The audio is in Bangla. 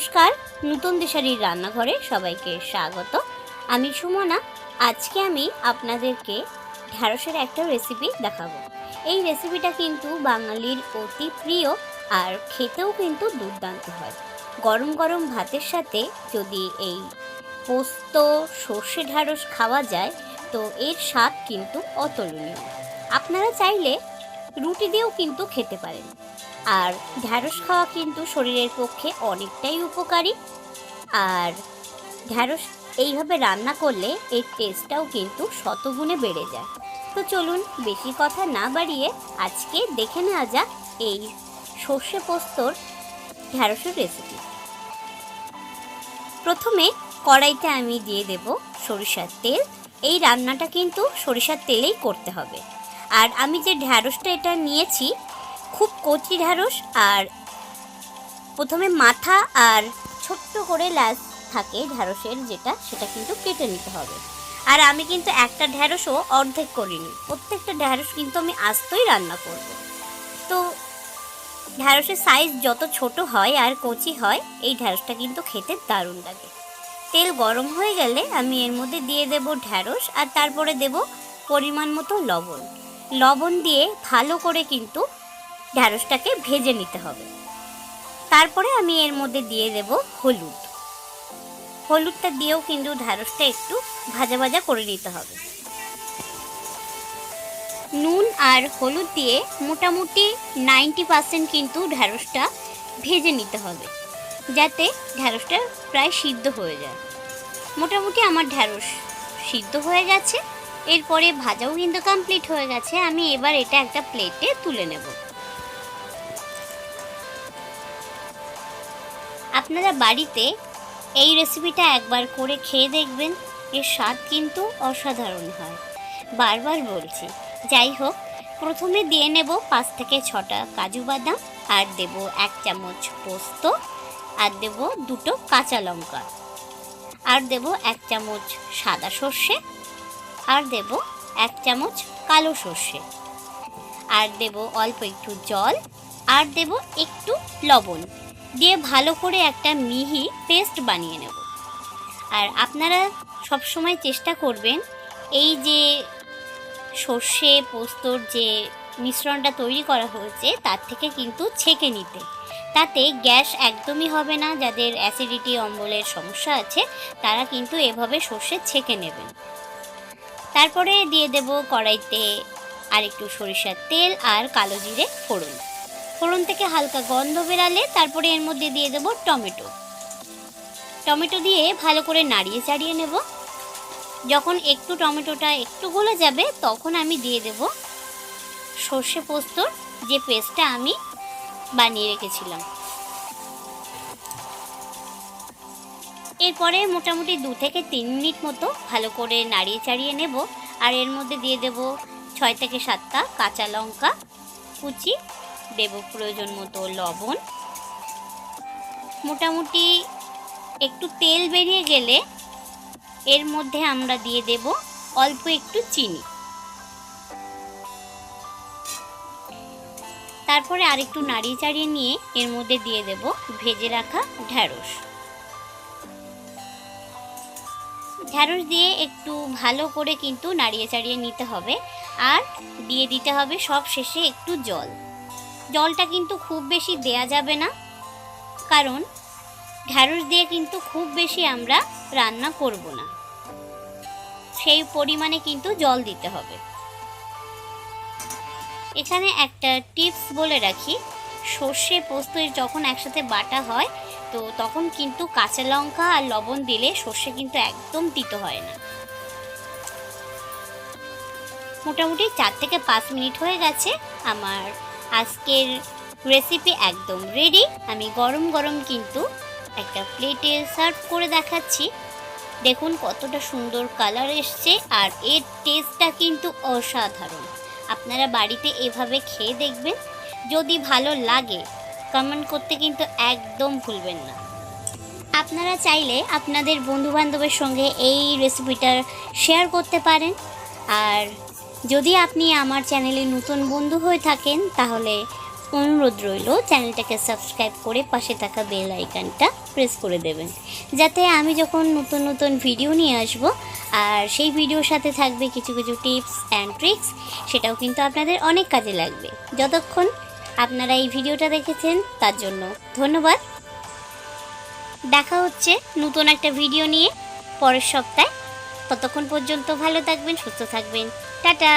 নমস্কার, নতুন দিশারির রান্নাঘরে সবাইকে স্বাগত। আমি সুমনা, আজকে আমি আপনাদেরকে ঢ্যাঁড়সের একটা রেসিপি দেখাবো। এই রেসিপিটা কিন্তু বাঙালির অতি প্রিয় আর খেতেও কিন্তু দুর্দান্ত হয়। গরম গরম ভাতের সাথে যদি এই পোস্ত, সর্ষে ঢ্যাঁড়স খাওয়া যায়, তো এর স্বাদ কিন্তু অতুলনীয়। আপনারা চাইলে রুটি দিয়েও কিন্তু খেতে পারেন। আর ঢ্যাঁড়স খাওয়া কিন্তু শরীরের পক্ষে অনেকটাই উপকারী। আর ঢ্যাঁড়স এইভাবে রান্না করলে এর টেস্টটাও কিন্তু শতগুণে বেড়ে যায়। তো চলুন বেশি কথা না বাড়িয়ে আজকে দেখে নেওয়া যাক এই সর্ষে পোস্তর ঢ্যাঁড়সের রেসিপি প্রথমে কড়াইতে আমি দিয়ে দেব সরিষার তেল। এই রান্নাটা কিন্তু সরিষার তেলেই করতে হবে। আর আমি যে ঢ্যাঁড়সটা এটা নিয়েছি খুব কচি ঢ্যাঁড়স আর প্রথমে মাথা আর ছোট্ট করে লাজ থাকে ঢ্যাঁড়সের যেটা, সেটা কিন্তু কেটে নিতে হবে। আর আমি কিন্তু একটা ঢ্যাঁড়সও অর্ধেক করিনি। প্রত্যেকটা ঢ্যাঁড়স কিন্তু আমি আস্তই রান্না করব। তো ঢ্যাঁড়সের সাইজ যত ছোট হয় আর কচি হয়, এই ঢ্যাঁড়সটা কিন্তু খেতে দারুণ লাগে। তেল গরম হয়ে গেলে আমি এর মধ্যে দিয়ে দেব ঢ্যাঁড়স আর তারপরে দেব পরিমাণ মতো লবণ। লবণ দিয়ে ভালো করে কিন্তু ঢ্যাঁড়সটাকে ভেজে নিতে হবে। তারপরে আমি এর মধ্যে দিয়ে দেব হলুদ। হলুদটা দিয়েও কিন্তু ঢ্যাঁড়সটা একটু ভাজা ভাজা করে নিতে হবে। নুন আর হলুদ দিয়ে মোটামুটি নাইনটি পার্সেন্ট কিন্তু ঢ্যাঁড়সটা ভেজে নিতে হবে, যাতে ঢ্যাঁড়সটা প্রায় সিদ্ধ হয়ে যায়। মোটামুটি আমার ঢ্যাঁড়স সিদ্ধ হয়ে গেছে। এরপরে ভাজাও কিন্তু কমপ্লিট হয়ে গেছে। আমি এবার এটা একটা প্লেটে তুলে নেব। আপনারা বাড়িতে এই রেসিপিটা একবার করে খেয়ে দেখবেন। এর স্বাদ কিন্তু অসাধারণ হয়। বারবার বলছি, যাই হোক, প্রথমে দিয়ে নেব পাঁচ থেকে ছটা কাজু বাদাম, আর দেব এক চামচ পোস্ত, আর দেব দুটো কাঁচা লঙ্কা, আর দেব এক চামচ সাদা সর্ষে, আর দেব এক চামচ কালো সর্ষে, আর দেব অল্প একটু জল, আর দেব একটু লবণ। দিয়ে ভালো করে একটা মিহি পেস্ট বানিয়ে নেব। আর আপনারা সব সময় চেষ্টা করবেন এই যে সর্ষে পোস্তর যে মিশ্রণটা তৈরি করা হয়েছে, তার থেকে কিন্তু ছেঁকে নিতে। তাতে গ্যাস একদমই হবে না, যাদের অ্যাসিডিটি, অম্বলের সমস্যা আছে, তারা কিন্তু এভাবে সর্ষে ছেঁকে নেবেন। তারপরে দিয়ে দেব কড়াইতে আর একটু সরিষার তেল আর কালো জিরে ফোড়ন। ফোড়ন থেকে হালকা গন্ধ বেরালে তারপরে এর মধ্যে দিয়ে দেব টমেটো। টমেটো দিয়ে ভালো করে নাড়িয়ে চাড়িয়ে নেব। যখন একটু টমেটোটা একটু গলে যাবে, তখন আমি দিয়ে দেব সর্ষে পোস্তর যে পেস্টটা আমি বানিয়ে রেখেছিলাম। এরপরে মোটামুটি দু থেকে তিন মিনিট মতো ভালো করে নাড়িয়ে চাড়িয়ে নেব। আর এর মধ্যে দিয়ে দেব ছয় থেকে সাতটা কাঁচা লঙ্কা কুচি দেব প্রয়োজন মতো লবণ। মোটামুটি একটু তেল বেরিয়ে গেলে এর মধ্যে আমরা দিয়ে দেব অল্প একটু চিনি। তারপরে আরেকটু নাড়িয়ে চাড়িয়ে নিয়ে এর মধ্যে দিয়ে দেব ভেজে রাখা ঢ্যাঁড়স। ঢ্যাঁড়স দিয়ে একটু ভালো করে কিন্তু নাড়িয়ে চাড়িয়ে নিতে হবে। আর দিয়ে দিতে হবে সব শেষে একটু জল। জলটা কিন্তু খুব বেশি দেয়া যাবে না। কারণ ঢ্যাঁড়স দিয়ে কিন্তু খুব বেশি আমরা রান্না করব না। সেই পরিমাণে কিন্তু জল দিতে হবে। এখানে একটা টিপস বলে রাখি, সর্ষে পোস্ত যখন একসাথে বাটা হয়, তো তখন কিন্তু কাঁচা লঙ্কা আর লবণ দিলে সর্ষে কিন্তু একদম তিতো হয় না। মোটামুটি চার থেকে পাঁচ মিনিট হয়ে গেছে আমার আজকের রেসিপি একদম রেডি আমি গরম গরম কিন্তু একটা প্লেটে সার্ভ করে দেখাচ্ছি। দেখুন কতটা সুন্দর কালার এসছে আর এর টেস্টটা কিন্তু অসাধারণ। আপনারা বাড়িতে এভাবে খেয়ে দেখবেন। যদি ভালো লাগে কমেন্ট করতে কিন্তু একদম ভুলবেন না। আপনারা চাইলে আপনাদের বন্ধুবান্ধবের সঙ্গে এই রেসিপিটা শেয়ার করতে পারেন। আর যদি আপনি আমার চ্যানেলে নতুন বন্ধু হয়ে থাকেন, তাহলে অনুরোধ রইল চ্যানেলটাকে সাবস্ক্রাইব করে পাশে থাকা বেল আইকনটা প্রেস করে দেবেন। যাতে আমি যখন নতুন নতুন ভিডিও নিয়ে আসব, আর সেই ভিডিওর সাথে থাকবে কিছু কিছু টিপস অ্যান্ড ট্রিক্স, সেটাও কিন্তু আপনাদের অনেক কাজে লাগবে। যতক্ষণ আপনারা এই ভিডিওটা দেখেছেন, তার জন্য ধন্যবাদ। দেখা হচ্ছে নতুন একটা ভিডিও নিয়ে পরের সপ্তাহে। ততক্ষণ পর্যন্ত ভালো থাকবেন, সুস্থ থাকবেন। টাটা